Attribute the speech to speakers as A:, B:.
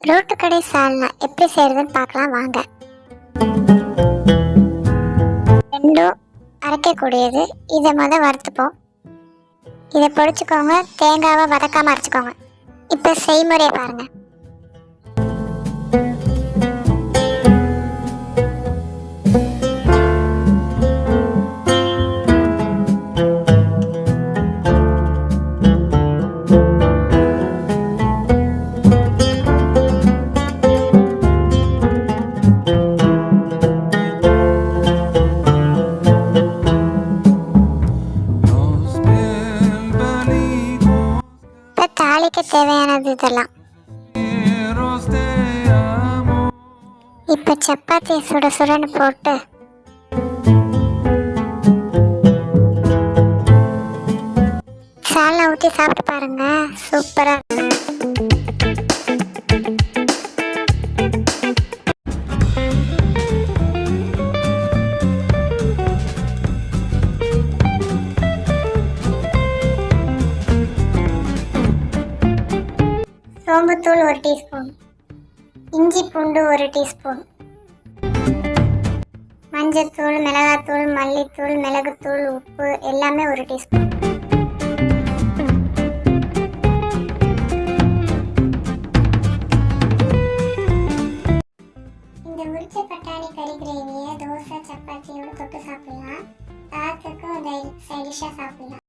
A: Road கடை சால்னா எப்படி செய்யறதுன்னு பார்க்கலாம் வாங்க. ரெண்டும் அரைக்கக்கூடியது. இதை மொதல் வறுத்துப்போம். இதை பொடிச்சுக்கோங்க. தேங்காவை வதக்காம அரைச்சிக்கோங்க. இப்போ செய்முறையை பாருங்க. வாழ்க்கைக்கு தேவையானது இதெல்லாம். இப்போ சப்பாத்தி சுட சுடன்னு போட்டு. சால்னா ஊற்றி சாப்பிட்டு பாருங்க. சூப்பரா சோம்புத்தூள் ஒரு டீஸ்பூன். இஞ்சி பூண்டு ஒரு டீஸ்பூன். மஞ்சத்தூள் மிளகாத்தூள் மல்லித்தூள் மிளகுத்தூள் உப்பு எல்லாமே ஒரு டீஸ்பூன். இந்த உரிச்ச பட்டாணி கறி தோசை சப்பாத்தியோடு தொட்டு சாப்பிடலாம். தாத்துக்கும் சைடிஷாக சாப்பிடலாம்.